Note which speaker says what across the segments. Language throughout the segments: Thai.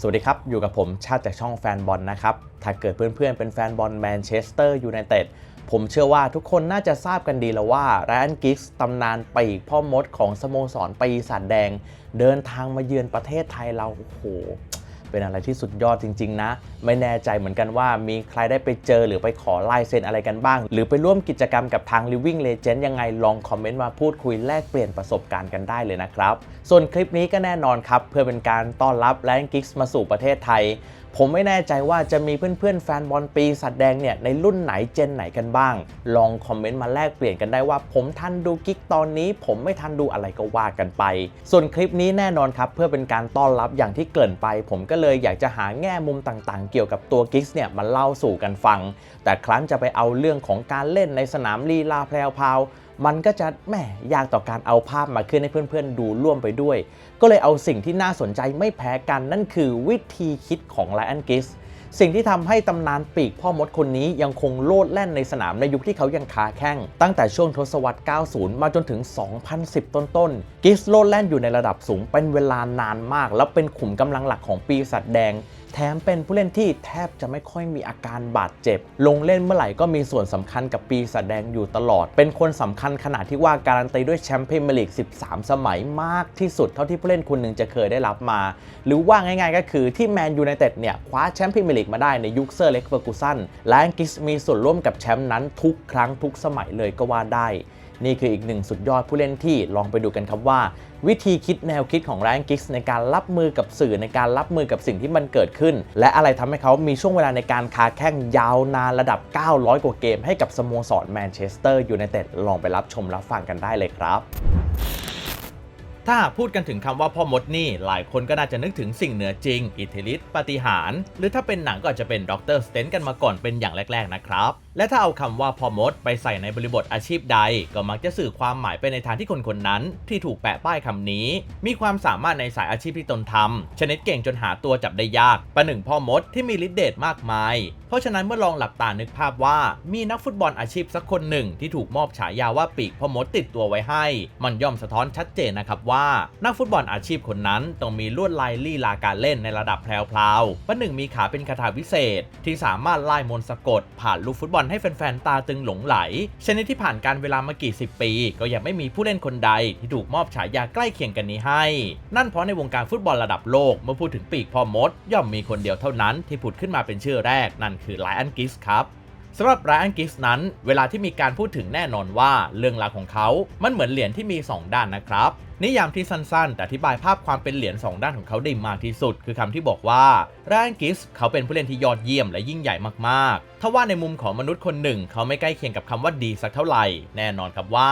Speaker 1: สวัสดีครับ อยู่กับผมชาติจากช่องแฟนบอลนะครับ ถ้าเกิดเพื่อนๆ เป็นแฟนบอลแมนเชสเตอร์ยูไนเต็ดผมเชื่อว่าทุกคนน่าจะทราบกันดีแล้วว่าไรอันกิกส์ตำนานปีกพ่อมดของสโมสรปีศาจแดง เดินทางมาเยือนประเทศไทยเราโอ้โห เป็นอะไรที่สุดยอดจริง ๆ นะ ไม่แน่ใจเหมือนกันว่ามีใครได้ไปเจอหรือไปขอลายเซ็นอะไรกันบ้าง หรือไปร่วมกิจกรรมกับทาง Living Legend ยังไงลองคอมเมนต์มาพูดคุยแลกเปลี่ยนประสบการณ์กันได้เลยนะครับ ส่วนคลิปนี้ก็แน่นอนครับ เพื่อเป็นการต้อนรับแลนกิกส์มาสู่ประเทศไทยผมไม่แน่ใจว่าจะมีเพื่อนๆแฟนบอลปีสัตว์แดงเนี่ยในรุ่นไหนเจนไหนกันบ้าง ลองคอมเมนต์มาแลกเปลี่ยนกันได้ว่า ผมทันดูกิ๊กตอนนี้ ผมไม่ทันดูอะไรก็ว่ากันไป ส่วนคลิปนี้แน่นอนครับเพื่อเป็นการต้อนรับอย่างที่เกินไป ผมก็เลยอยากจะหาแง่มุมต่างๆ เกี่ยวกับตัวกิ๊กเนี่ยมาเล่าสู่กันฟัง แต่ครั้นจะไปเอาเรื่องของการเล่นในสนามลีลาแพรวๆ มันก็จะแหมยากต่อการเอาภาพมาขึ้นให้เพื่อนๆ ดูร่วมไปด้วย ก็เลยเอาสิ่งที่น่าสนใจไม่แพ้กันนั่นคือวิธีคิดของไลออนกิสสิ่งที่ทำให้ตำนานปีกพ่อมดคนนี้ยังคงโลดแล่นในสนามในยุคที่เขายังขาแข้ง ตั้งแต่ช่วงทศวรรษ 90 มาจนถึง 2010 ต้นๆ กิสโลดแล่นอยู่ในระดับสูงเป็นเวลานานมาก แล้วเป็นขุมกำลังหลักของปีศาจแดง แถมเป็นผู้เล่นที่แทบจะไม่ค่อยมีอาการบาดเจ็บ ลงเล่นเมื่อไหร่ก็มีส่วนสำคัญกับปีศาจแดงอยู่ตลอด เป็นคนสำคัญขนาดที่ว่าการันตีด้วยแชมเปี้ยร์ลีก 13 สมัยมากที่สุดเท่าที่ผู้เล่นคนหนึ่งจะเคยได้รับมา หรือว่าง่ายๆก็คือที่แมนยูไนเต็ดเนี่ยคว้าแชมเปี้ยร์ลีกมาได้ในยุคเซอร์เล็กเฟอร์กูสันและอังกฤษมีส่วนร่วมกับแชมป์นั้นทุกครั้งทุกสมัยเลยก็ว่าได้ นี่คืออีกหนึ่งสุดยอดผู้เล่นที่ลองไปดูกันครับว่า วิธีคิดแนวคิดของแรงกิกส์ในการรับมือกับสื่อในการรับมือกับสิ่งที่มันเกิดขึ้น และอะไรทำให้เขามีช่วงเวลาในการคาแข้งยาวนานระดับ 900 กว่าเกมให้กับสโมสรแมนเชสเตอร์ยูไนเต็ดลองไปรับชมรับฟังกันได้เลยครับ ถ้าพูดกันถึงคำว่าพ่อมดนี่หลายคนก็น่าจะนึกถึงสิ่งเหนือจริง อิทธิฤทธิปฏิหาร หรือถ้าเป็นหนังก็อาจจะเป็นด็อกเตอร์สเตนกันมาก่อนเป็นอย่างแรก ๆ นะครับ และถ้าเอาคำว่าพ่อมดไปใส่ในบริบทอาชีพใด ก็มักจะสื่อความหมายไปในทางที่คนคนนั้น ที่ถูกแปะป้ายคำนี้ มีความสามารถในสายอาชีพที่ตนทำชนิดเก่งจนหาตัวจับได้ยากประหนึ่งพ่อมดที่มีฤทธิ์เดชมากมาย เพราะฉะนั้นเมื่อลองหลับตานึกภาพว่ามีนักฟุตบอลอาชีพสักคนหนึ่งที่ถูกมอบฉายาว่าปีกพ่อมดติดตัวไว้ให้ มันย่อมสะท้อนชัดเจนนะครับว่านักฟุตบอลอาชีพคนนั้นต้องมีลวดลายลี่ลาการเล่นในระดับแพรวๆประหนึ่งมีขาเป็นคาถาวิเศษ ที่สามารถไล่มนสะกด ผ่านลูกฟุตบอลให้แฟนๆตาตึงหลงไหลชนิดที่ผ่านการเวลามากี่สิบปี ก็ยังไม่มีผู้เล่นคนใด ที่ถูกมอบฉายาใกล้เคียงกันนี้ให้ นั่นเพราะในวงการฟุตบอลระดับโลกเมื่อพูดถึงปีกพ่อมด ย่อมมีคนเดียวเท่านั้นที่ผุดขึ้นมาเป็นชื่อแรกนั่นคือไลออนกิสครับ สำหรับไรอันกิฟส์นั้น เวลาที่มีการพูดถึงแน่นอนว่าเรื่องราวของเขา มันเหมือนเหรียญที่มี 2 ด้านนะครับ นิยามที่สั้นๆ แต่อธิบายภาพความเป็นเหรียญ2ด้านของเขาได้มากที่สุด คือคำที่บอกว่าไรอันกิฟส์เขาเป็นผู้เล่นที่ยอดเยี่ยมและยิ่งใหญ่มากๆถ้าว่าในมุมของมนุษย์คนหนึ่ง เขาไม่ใกล้เคียงกับคำว่าดีสักเท่าไหร่ แน่นอนครับว่า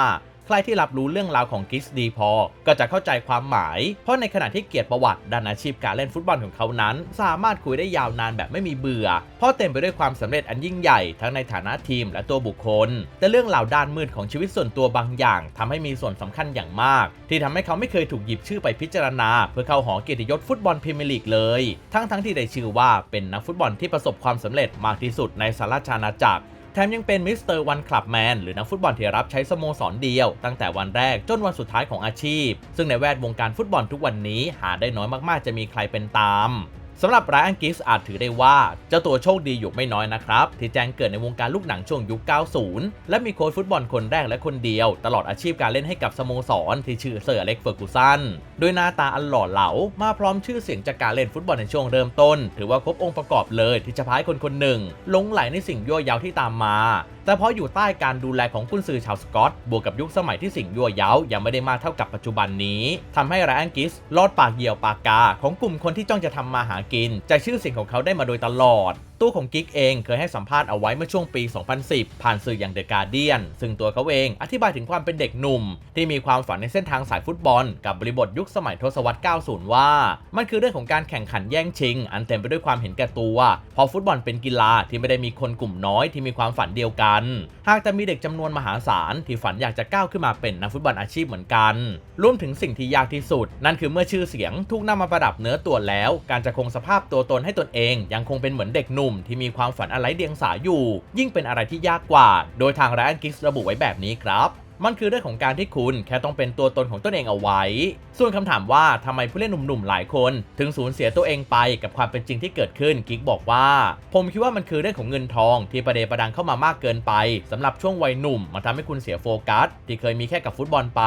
Speaker 1: ใครที่รับรู้เรื่องราวของกิสดีพอ ก็จะเข้าใจความหมาย เพราะในขณะที่เกียรติประวัติด้านอาชีพการเล่นฟุตบอลของเขานั้น สามารถคุยได้ยาวนานแบบไม่มีเบื่อ เพราะเต็มไปด้วยความสำเร็จอันยิ่งใหญ่ทั้งในฐานะทีมและตัวบุคคล แต่เรื่องราวด้านมืดของชีวิตส่วนตัวบางอย่างทำให้มีส่วนสำคัญอย่างมาก ที่ทำให้เขาไม่เคยถูกหยิบชื่อไปพิจารณา เพื่อเข้าหอเกียรติยศฟุตบอลพรีเมียร์ลีกเลย ทั้งทั้งที่ได้ชื่อว่าเป็นนักฟุตบอลที่ประสบความสำเร็จมากที่สุดในสหราชอาณาจักร แถมยังเป็นมิสเตอร์วันคลับแมนหรือนักฟุตบอลที่รับใช้สโมสรเดียว ตั้งแต่วันแรกจนวันสุดท้ายของอาชีพ ซึ่งในแวดวงการฟุตบอลทุกวันนี้หาได้น้อยมากๆจะมีใครเป็นตาม สำหรับไรอันกิฟส์อาจถือได้ว่า เจ้าตัวโชคดีอยู่ไม่น้อยนะครับ ที่แจ้งเกิดในวงการลูกหนังช่วงยุค 90 และมีโค้ชฟุตบอลคนแรกและคนเดียว ตลอดอาชีพการเล่นให้กับสโมสร ที่ชื่อเซอร์อเล็กเฟอร์กูสันด้วยหน้าตาอันหล่อเหลา มาพร้อมชื่อเสียงจากการเล่นฟุตบอลในช่วงเริ่มต้น ถือว่าครบองค์ประกอบเลยที่จะพายคนคนหนึ่งหลงไหลในสิ่งยั่วย้าที่ตามมา แต่เพราะอยู่ใต้การดูแลของกุนซือชาวสกอต บวกกับยุคสมัยที่สิ่งยั่วเย้ายังไม่ได้มากเท่ากับปัจจุบันนี้ทำให้ไรอันกิสลอดปากเหยี่ยวปากกา ของกลุ่มคนที่จ้องจะทำมาหากินจากชื่อเสียงของเขาได้มาโดยตลอดตัวของกิกเองเคยให้สัมภาษณ์เอาไว้เมื่อช่วงปี 2010 ผ่านสื่ออย่างเดอะการเดียนซึ่งตัวเขาเองอธิบายถึงความเป็นเด็กหนุ่ม ที่มีความฝันในเส้นทางสายฟุตบอล กับบริบทยุคสมัยทศวรรษ 90 ว่า มันคือเรื่องของการแข่งขันแย่งชิง อันเต็มไปด้วยความเห็นแก่ตัวเพราะฟุตบอลเป็นกีฬาที่ไม่ได้มีคนกลุ่มน้อยที่มีความฝันเดียวกัน หากจะมีเด็กจำนวนมหาศาลที่ฝันอยากจะก้าวขึ้นมาเป็นนักฟุตบอลอาชีพเหมือนกันรวมถึงสิ่งที่ยากที่สุด นั่นคือเมื่อชื่อเสียงถูกนำมาประดับเนื้อตัวแล้ว การจะคงสภาพตัวตนให้ตนเอง ยังคงเป็นเหมือนเด็กหนุ่มที่มีความฝันอะไรเดียงสาอยู่ ยิ่งเป็นอะไรที่ยากกว่า โดยทางไรอันกิกส์ระบุไว้แบบนี้ครับ มันคือเรื่องของการที่คุณแค่ต้องเป็นตัวตนของตนเองเอาไว้ ส่วนคำถามว่าทำไมผู้เล่นหนุ่มๆหลายคน ถึงสูญเสียตัวเองไปกับความเป็นจริงที่เกิดขึ้นกิ๊กบอกว่า ผมคิดว่ามันคือเรื่องของเงินทองที่ประเดประดังเข้ามามากเกินไปสำหรับช่วงวัยหนุ่มมันทำให้คุณเสียโฟกัส ที่เคยมีแค่กับฟุตบอลไป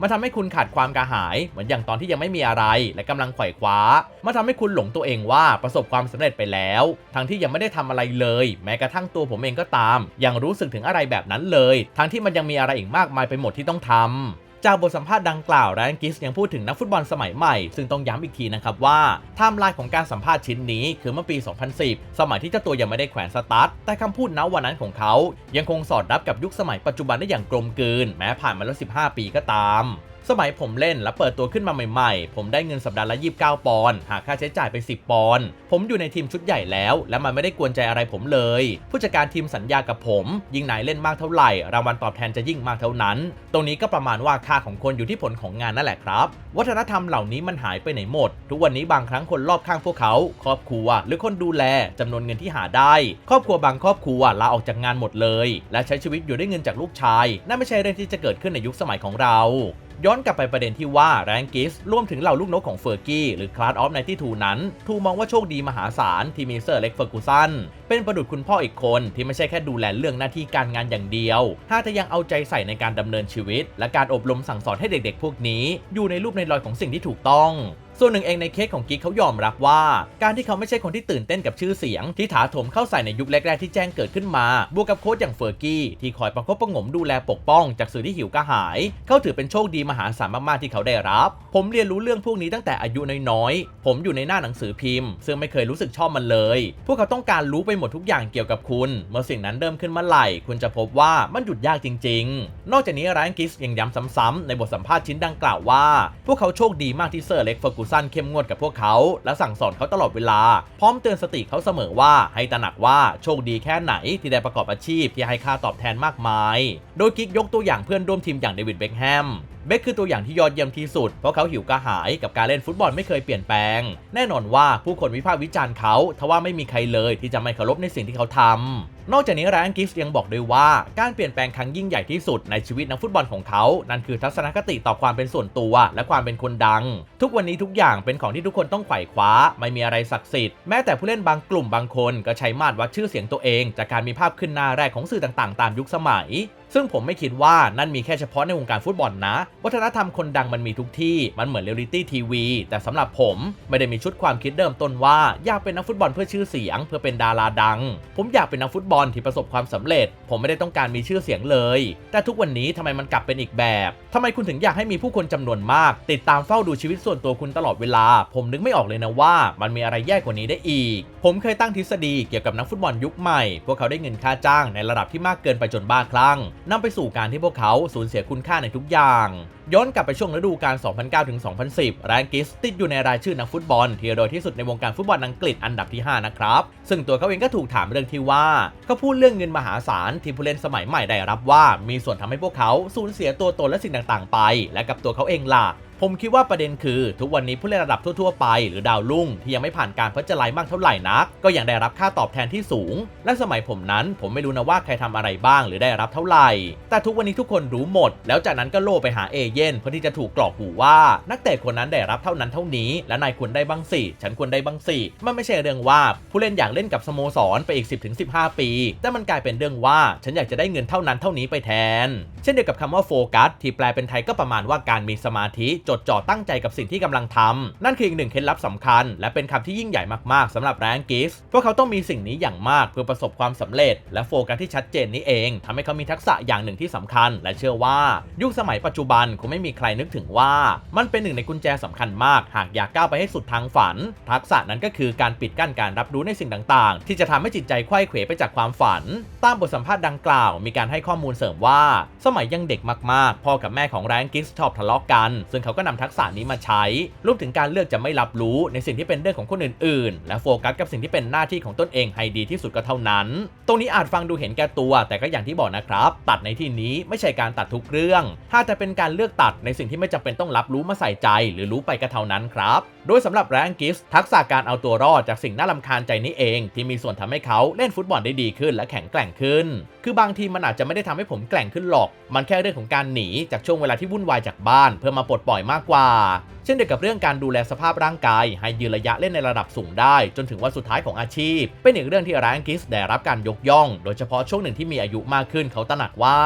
Speaker 1: มันทำให้คุณขาดความกระหาย เหมือนอย่างตอนที่ยังไม่มีอะไร และกำลังไขว่คว้ามันทำให้คุณหลงตัวเองว่าประสบความสำเร็จไปแล้ว ทั้งที่ยังไม่ได้ทำอะไรเลย แม้กระทั่งตัวผมเองก็ตาม ยังรู้สึกถึงอะไรแบบนั้นเลย ทั้งที่มันยังมีอะไรอีกมากมายไปหมดที่ต้องทำจากบทสัมภาษณ์ดังกล่าวแรนกิสยังพูดถึงนักฟุตบอลสมัยใหม่ ซึ่งต้องย้ำอีกทีนะครับว่าไทม์ไลน์ของการสัมภาษณ์ชิ้นนี้คือเมื่อปี 2010 สมัยที่เจ้าตัวยังไม่ได้แขวนสตาร์ทแต่คำพูดณวันนั้นของเขา ยังคงสอดรับกับยุคสมัยปัจจุบันได้อย่างกลมกลืน แม้ผ่านมาแล้ว 15 ปีก็ตาม สมัยผมเล่นและเปิดตัวขึ้นมาใหม่ๆ ผมได้เงินสัปดาห์ละ 29 ปอนด์หาค่าใช้จ่ายไป 10 ปอนด์ผมอยู่ในทีมชุดใหญ่แล้ว และมันไม่ได้กวนใจอะไรผมเลย ผู้จัดการทีมสัญญากับผม ยิ่งนายเล่นมากเท่าไหร่ รางวัลตอบแทนจะยิ่งมากเท่านั้น ตรงนี้ก็ประมาณว่าค่าของคนอยู่ที่ผลของงานนั่นแหละครับ วัฒนธรรมเหล่านี้มันหายไปไหนหมด ทุกวันนี้บางครั้งคนรอบข้างพวกเขา ครอบครัว หรือคนดูแลจำนวนเงินที่หาได้ ครอบครัวบางครอบครัวลาออกจากงานหมดเลย และใช้ชีวิตอยู่ด้วยเงินจากลูกชายนั่นไม่ใช่เรื่องที่จะเกิดขึ้นในยุคสมัยของเรา ย้อนกลับไปประเด็นที่ว่าแรงกิสร่วมถึงเหล่าลูกนกของเฟอร์กี้หรือคลาสออฟในที่ทูนั้น ทูมองว่าโชคดีมหาศาลที่มีเซอร์เล็กเฟอร์กูสันเป็นประดุจคุณพ่ออีกคนที่ไม่ใช่แค่ดูแลเรื่องหน้าที่การงานอย่างเดียว ถ้าจะยังเอาใจใส่ในการดำเนินชีวิต และการอบรมสั่งสอนให้เด็กๆ พวกนี้ อยู่ในรูปในรอยของสิ่งที่ถูกต้อง ส่วนหนึ่งเองในเคสของกิ๊กเขายอมรับว่า การที่เขาไม่ใช่คนที่ตื่นเต้นกับชื่อเสียง ที่ถาโถมเข้าใส่ในยุคแรกๆที่แจ้งเกิดขึ้นมา บวกกับโค้ชอย่างเฟอร์กี้ที่คอยประคบประงมดูแลปกป้อง จากสื่อที่หิวกระหาย เขาถือเป็นโชคดีมหาศาลมากๆที่เขาได้รับ ผมเรียนรู้เรื่องพวกนี้ตั้งแต่อายุน้อยๆ ผมอยู่ในหน้าหนังสือพิมพ์ ซึ่งไม่เคยรู้สึกชอบมันเลย พวกเขาต้องการรู้ไปหมดทุกอย่างเกี่ยวกับคุณ เมื่อสิ่งนั้นเริ่มขึ้นเมื่อไหร่ คุณจะพบว่ามันหยุดยากจริง ๆ นอกจากนี้ไรอันกิสยังย้ำซ้ำๆในบทสัมภาษณ์ชิ้นดังกล่าวว่า พวกเขาโชคดีมากที่เซอร์เล็กเฟอร์กูสันเข้มงวดกับพวกเขา และสั่งสอนเขาตลอดเวลา พร้อมเตือนสติเขาเสมอว่าให้ตระหนักว่าโชคดีแค่ไหนที่ได้ประกอบอาชีพที่ให้ค่าตอบแทนมากมาย โดยกิกยกตัวอย่างเพื่อนร่วมทีมอย่างเดวิดเบคแฮมเบคคือตัวอย่างที่ยอดเยี่ยมที่สุด เพราะเขาหิวกระหายกับการเล่นฟุตบอลไม่เคยเปลี่ยนแปลง แน่นอนว่าผู้คนวิพากษ์วิจารณ์เขาทว่าไม่มีใครเลยที่จะไม่เคารพในสิ่งที่เขาทำ นอกจากนี้แรนกิฟส์ยังบอกด้วยว่าการเปลี่ยนแปลงครั้งยิ่งใหญ่ที่สุดในชีวิตนักฟุตบอลของเขา นั่นคือทัศนคติต่อความเป็นส่วนตัว และความเป็นคนดัง ทุกวันนี้ทุกอย่างเป็นของที่ทุกคนต้องไขว่คว้า ไม่มีอะไรศักดิ์สิทธิ์ แม้แต่ผู้เล่นบางกลุ่มบางคนก็ใช้มาตรวัดชื่อเสียงตัวเอง จากการมีภาพขึ้นหน้าแรกของสื่อต่างๆ ตามยุคสมัย ซึ่งผมไม่คิดว่านั่นมีแค่เฉพาะในวงการฟุตบอลนะ วัฒนธรรมคนดังมันมีทุกที่ มันเหมือนเรียลิตี้ทีวี แต่สำหรับผมไม่ได้มีชุดความคิดเริ่มต้นว่าอยากเป็นนักฟุตบอลเพื่อชื่อเสียง เพื่อเป็นดาราดัง ผมอยากเป็นนักฟุตบอลที่ประสบความสำเร็จ ผมไม่ได้ต้องการมีชื่อเสียงเลย แต่ทุกวันนี้ทำไมมันกลับเป็นอีกแบบทำไมคุณถึงอยากให้มีผู้คนจำนวนมาก ติดตามเฝ้าดูชีวิตส่วนตัวคุณตลอดเวลา ผมนึกไม่ออกเลยนะว่า มันมีอะไรแย่กว่านี้ได้อีก ผมเคยตั้งทฤษฎีเกี่ยวกับนักฟุตบอลยุคใหม่ พวกเขาได้เงินค่าจ้างในระดับที่มากเกินไปจนบ้าคลั่งนำไปสู่การที่พวกเขาสูญเสียคุณค่าในทุกอย่าง ย้อนกลับไปช่วงฤดูกาล 2009-2010 แรนกิสติดอยู่ในรายชื่อนักฟุตบอลที่โดยที่สุดในวงการฟุตบอลอังกฤษอันดับที่ 5 นะครับ ซึ่งตัวเขาเองก็ถูกถามเรื่องที่ว่าเขาพูดเรื่องเงินมหาศาลที่ผู้เล่นสมัยใหม่ได้รับว่ามีส่วนทำให้พวกเขาสูญเสียตัวตนและสิ่งต่างๆ ไป และกับตัวเขาเองล่ะ ผมคิดว่าประเด็นคือทุกวันนี้ผู้เล่นระดับทั่วๆไปหรือดาวรุ่งที่ยังไม่ผ่านการพัฒนาลมากเท่าไหร่นัก ก็ยังได้รับค่าตอบแทนที่สูง และสมัยผมนั้นผมไม่รู้นะว่าใครทำอะไรบ้างหรือได้รับเท่าไหร่ แต่ทุกวันนี้ทุกคนรู้หมด แล้วจากนั้นก็โล่ไปหาเอเย่นเพื่อที่จะถูกกรอกหูว่า นักเตะคนนั้นได้รับเท่านั้นเท่านี้ และนายควรได้บ้างสิฉันควรได้บ้างสิมันไม่ใช่เรื่องว่าผู้เล่นอยากเล่นกับสโมสรไปอีก 10-15 ปี แต่มันกลายเป็นเรื่องว่าฉันอยากจะได้เงินเท่านั้นเท่านี้ไปแทน เช่นเดียวกับคำว่าโฟกัสที่แปลเป็นไทยก็ประมาณว่าการมีสมาธิจดจ่อตั้งใจกับสิ่งที่กำลังทำนั่นคืออีกหนึ่งเคล็ดลับสำคัญ และเป็นคำที่ยิ่งใหญ่มากๆสำหรับแรงกิสพวกเขาต้องมีสิ่งนี้อย่างมากเพื่อประสบความสำเร็จ และโฟกัสที่ชัดเจนนี้เองทำให้เขามีทักษะอย่างหนึ่งที่สำคัญ และเชื่อว่า ยุคสมัยปัจจุบันคงไม่มีใครนึกถึงว่า มันเป็นหนึ่งในกุญแจสำคัญมาก หากอยากก้าวไปให้สุดทางฝัน ทักษะนั้นก็คือการปิดกั้นการรับรู้ในสิ่งต่างๆ ที่จะทำให้จิตใจไขว้เขวไปจากความฝัน ตามบทสัมภาษณ์ดังกล่าว มีการให้ข้อมูลเสริมว่า สมัยยังเด็กมากๆ พ่อกับแม่ของแรงกิสชอบทะเลาะกัน ซึ่งเขาก็นำทักษะนี้มาใช้รวมถึงการเลือกจะไม่รับรู้ในสิ่งที่เป็นเรื่องของคนอื่นๆ และโฟกัสกับสิ่งที่เป็นหน้าที่ของตนเองให้ดีที่สุดก็เท่านั้น ตรงนี้อาจฟังดูเห็นแก่ตัว แต่ก็อย่างที่บอกนะครับ ตัดในที่นี้ไม่ใช่การตัดทุกเรื่อง ถ้าจะเป็นการเลือกตัดในสิ่งที่ไม่จำเป็นต้องรับรู้มาใส่ใจ หรือรู้ไปก็เท่านั้นครับ โดยสำหรับแรงกิสทักษะการเอาตัวรอดจากสิ่งน่ารำคาญใจนี้เอง ที่มีส่วนทำให้เขาเล่นฟุตบอลได้ดีขึ้น และแข็งแกร่งขึ้น คือบางทีมันอาจจะไม่ได้ทำให้ผมแกล่งขึ้นหรอก มันแค่เรื่องของการหนีจากช่วงเวลาที่วุ่นวายจากบ้าน เพื่อมาปลดปล่อยมากกว่า เช่นเดียวกับเรื่องการดูแลสภาพร่างกาย ให้ยืนระยะเล่นในระดับสูงได้ จนถึงวันสุดท้ายของอาชีพ เป็นอีกเรื่องที่รอันกิสได้รับการยกย่อง โดยเฉพาะช่วงหนึ่งที่มีอายุมากขึ้นเขาตระหนักว่า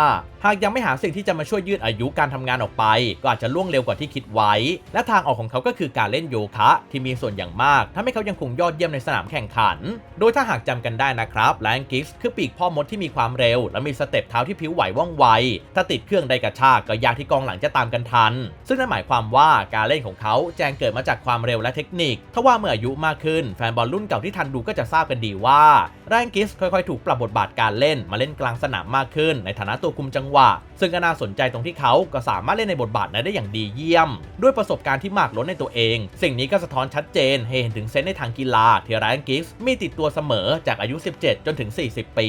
Speaker 1: หากยังไม่หาสิ่งที่จะมาช่วยยืดอายุการทำงานออกไป ก็อาจจะล่วงเร็วกว่าที่คิดไว้ และทางออกของเขาก็คือการเล่นโยคะที่มีส่วนอย่างมากทำให้เขายังคงยอดเยี่ยมในสนามแข่งขัน โดยถ้าหากจำกันได้นะครับแลนกิสคือปีกพ่อมดที่มีความเร็ว และมีสเต็ปเท้าที่ผิวไหวว่องไว ถ้าติดเครื่องใดกระชากก็ยากที่กองหลังจะตามกันทัน ซึ่งนั่นหมายความว่าการเล่นของเขาแจงเกิดมาจากความเร็วและเทคนิคทว่าเมื่ออายุมากขึ้นแฟนบอลรุ่นเก่าที่ทันดูก็จะทราบกันดีว่าแรงกิสค่อยๆ ถูกปรับบทบาทการเล่นมาเล่นกลางสนามมากขึ้น ในฐานะตัวคุมจังหวะ ซึ่งก็น่าสนใจตรงที่เขาก็สามารถเล่นในบทบาทนั้นได้อย่างดีเยี่ยม ด้วยประสบการณ์ที่มากล้นในตัวเอง สิ่งนี้ก็สะท้อนชัดเจนให้เห็นถึงเซนในทางกีฬาที่แรงกิสมีติดตัวเสมอจากอายุ 17 จนถึง 40 ปี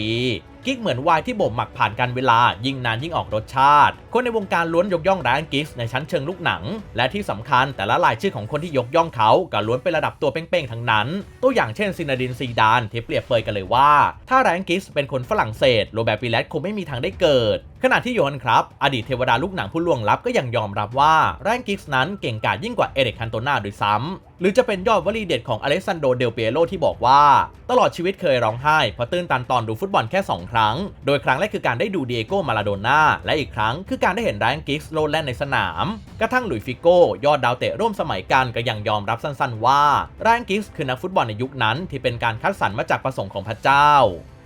Speaker 1: กิ๊กเหมือนวายที่บ่มหมักผ่านการเวลา ยิ่งนานยิ่งออกรสชาติ คนในวงการล้วนยกย่องแรนกิสในชั้นเชิงลูกหนัง และที่สำคัญแต่ละรายชื่อของคนที่ยกย่องเขาก็ล้วนเป็นระดับตัวเป้งๆทั้งนั้น ตัวอย่างเช่นซินาดินซีดานที่เปรียบเปยกันเลยว่า ถ้าแรนกิสเป็นคนฝรั่งเศสโรแบร์ปีแลตคงไม่มีทางได้เกิด ขณะที่โยนครับ อดีตเทวดาลูกหนังผู้ล่วงลับก็ยังยอมรับว่าแรนกิสนั้นเก่งกาจยิ่งกว่าเอริกคันโตนาด้วยซ้ำหรือจะเป็นยอดวลีเด็ดของอเล็กซานโดเดลเปียโรที่บอกว่า ตลอดชีวิตเคยร้องไห้เพราะตื้นตันตอนดูฟุตบอลแค่ 2 ครั้ง โดยครั้งแรกคือการได้ดูเดียโก้มาลาโดน่าและอีกครั้งคือการได้เห็นไรอันกิกส์โลดแล่นในสนาม กระทั่งหลุยส์ฟิโก้ยอดดาวเตะร่วมสมัยกันก็ยังยอมรับสั้นๆ ว่าไรอันกิกส์คือนักฟุตบอลในยุคนั้นที่เป็นการคัดสรรมาจากประสงค์ของพระเจ้า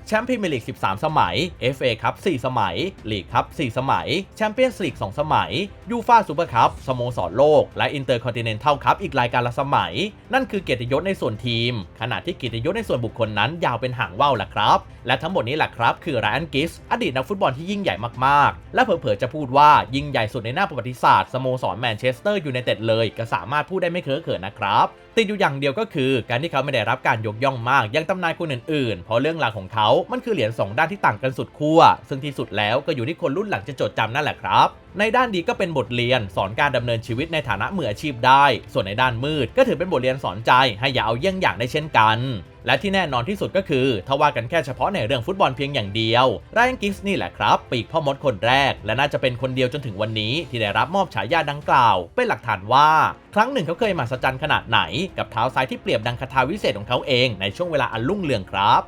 Speaker 1: แชมป์พรีเมียร์ลีก 13 สมัย FA คัพ 4 สมัย ลีกคัพ 4 สมัย แชมเปี้ยนส์ลีก 2 สมัย ยูฟาซูเปอร์คัพ สโมสรโลก และอินเตอร์คอนติเนนทัลคัพอีกรายการละสมัย นั่นคือเกียรติยศในส่วนทีม ขณะที่เกียรติยศในส่วนบุคคลนั้นยาวเป็นหางว่าวแหละครับ และทั้งหมดนี้แหละครับ คือไรอันกิส อดีตนักฟุตบอลที่ยิ่งใหญ่มากๆ และเผลอๆจะพูดว่ายิ่งใหญ่สุดในหน้าประวัติศาสตร์สโมสรแมนเชสเตอร์ยูไนเต็ดเลยก็สามารถพูดได้ไม่เคอะเขินนะครับติดอยู่อย่างเดียวก็คือ การที่เขาไม่ได้รับการยกย่องมากยังตำนานคนอื่นๆ เพราะเรื่องราวของเขามันคือเหรียญสองด้านที่ต่างกันสุดขั้วซึ่งที่สุดแล้วก็อยู่ที่คนรุ่นหลังจะจดจำนั่นแหละครับ ในด้านดีก็เป็นบทเรียนสอนการดำเนินชีวิตในฐานะมืออาชีพได้ ส่วนในด้านมืดก็ถือเป็นบทเรียนสอนใจให้อย่าเอาเยี่ยงอย่างได้เช่นกันและที่แน่นอนที่สุดก็คือถ้าว่ากันแค่เฉพาะในเรื่องฟุตบอลเพียงอย่างเดียวไรอันกิกส์นี่แหละครับ ปีกพ่อมดคนแรก และน่าจะเป็นคนเดียวจนถึงวันนี้ที่ได้รับมอบฉายาดังกล่าว เป็นหลักฐานว่า ครั้งหนึ่งเขาเคยมหัศจรรย์ขนาดไหน กับเท้าซ้ายที่เปรียบดังคาถาวิเศษของเขาเองในช่วงเวลาอันรุ่งเรืองครับ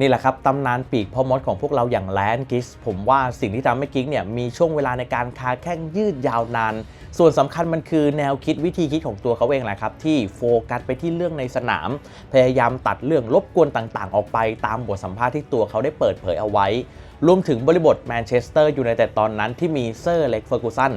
Speaker 1: นี่แหละครับตำนานปีกพ่อมดของพวกเราอย่างแลนกิสผมว่าสิ่งที่ทำให้กิ๊กเนี่ยมีช่วงเวลาในการคาแข้งยืดยาวนาน ส่วนสำคัญมันคือแนวคิดวิธีคิดของตัวเขาเองแหละครับ ที่โฟกัสไปที่เรื่องในสนาม พยายามตัดเรื่องรบกวนต่างๆ ออกไป ตามบทสัมภาษณ์ที่ตัวเขาได้เปิดเผยเอาไว้ รวมถึงบริบทแมนเชสเตอร์อยูไนเต็ดตอนนั้นที่มีเซอร์เล็กเฟอร์กูสัน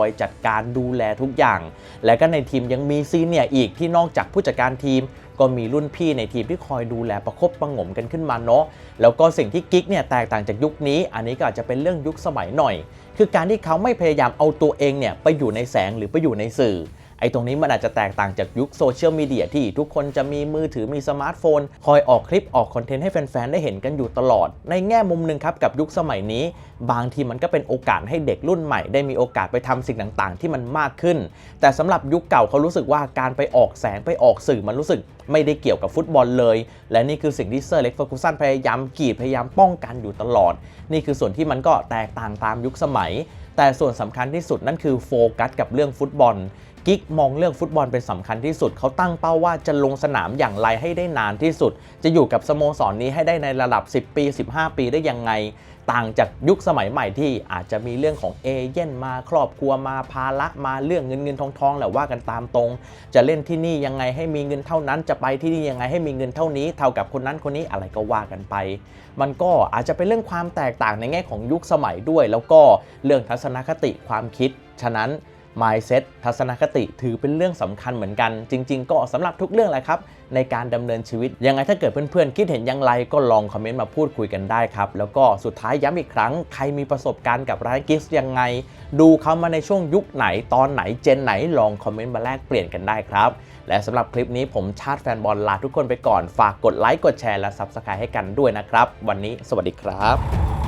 Speaker 1: อยจัดการดูแลทุกอย่าง และก็ในทีมยังมีซีเนียอีกที่นอกจากผู้จัดการทีม ก็มีรุ่นพี่ในทีมที่คอยดูแลประคบประงมกันขึ้นมาเนาะแล้วก็สิ่งที่กิ๊กเนี่ยแตกต่างจากยุคนี้ อันนี้ก็อาจจะเป็นเรื่องยุคสมัยหน่อย คือการที่เขาไม่พยายามเอาตัวเองเนี่ยไปอยู่ในแสงหรือไปอยู่ในสื่อ ไอ้ตรงนี้มันอาจจะแตกต่างจากยุคโซเชียลมีเดียที่ทุกคนจะมีมือถือมีสมาร์ทโฟน คอยออกคลิปออกคอนเทนต์ให้แฟนๆ ได้เห็นกันอยู่ตลอด ในแง่มุมหนึ่งครับกับยุคสมัยนี้ บางทีมันก็เป็นโอกาสให้เด็กรุ่นใหม่ได้มีโอกาสไปทำสิ่งต่างๆ ที่มันมากขึ้น แต่สำหรับยุคเก่าเขารู้สึกว่าการไปออกแสงไปออกสื่อมันรู้สึกไม่ได้เกี่ยวกับฟุตบอลเลย และนี่คือสิ่งที่เซอร์เล็กเฟอร์กูสันพยายามกีดพยายามป้องกันอยู่ตลอด นี่คือส่วนที่มันก็แตกต่างตามยุคสมัย แต่ส่วนสำคัญที่สุดนั่นคือโฟกัสกับเรื่องฟุตบอล กิ๊กมองเรื่องฟุตบอลเป็นสำคัญที่สุด เขาตั้งเป้าว่าจะลงสนามอย่างไรให้ได้นานที่สุด จะอยู่กับสโมสรนนี้ให้ได้ในระดับ 10 ปี 15 ปีได้ยังไง ต่างจากยุคสมัยใหม่ที่อาจจะมีเรื่องของเอเย่นมาครอบครัวมาภาระมาเรื่องเงินเงินทองทองแหละว่ากันตามตรง จะเล่นที่นี่ยังไงให้มีเงินเท่านั้น จะไปที่นี่ยังไงให้มีเงินเท่านี้ เท่ากับคนนั้นคนนี้อะไรก็ว่ากันไป มันก็อาจจะเป็นเรื่องความแตกต่างในแง่ของยุคสมัยด้วย แล้วก็เรื่องทัศนคติความคิด ฉะนั้น mindset ทัศนคติถือเป็นเรื่องสำคัญเหมือนกัน จริง ๆ ก็สำหรับทุกเรื่องแหละครับ ในการดำเนินชีวิต ยังไงถ้าเกิดเพื่อนๆ คิดเห็นอย่างไรก็ลองคอมเมนต์มาพูดคุยกันได้ครับ แล้วก็สุดท้ายย้ำอีกครั้ง ใครมีประสบการณ์กับร้านกิฟต์ยังไง ดูเขามาในช่วงยุคไหนตอนไหนเจนไหนลองคอมเมนต์มาแลกเปลี่ยนกันได้ครับและสำหรับคลิปนี้ผมชาติแฟนบอลลาทุกคนไปก่อนฝากกดไลค์กดแชร์และ Subscribe ให้กันด้วยนะครับวันนี้สวัสดีครับ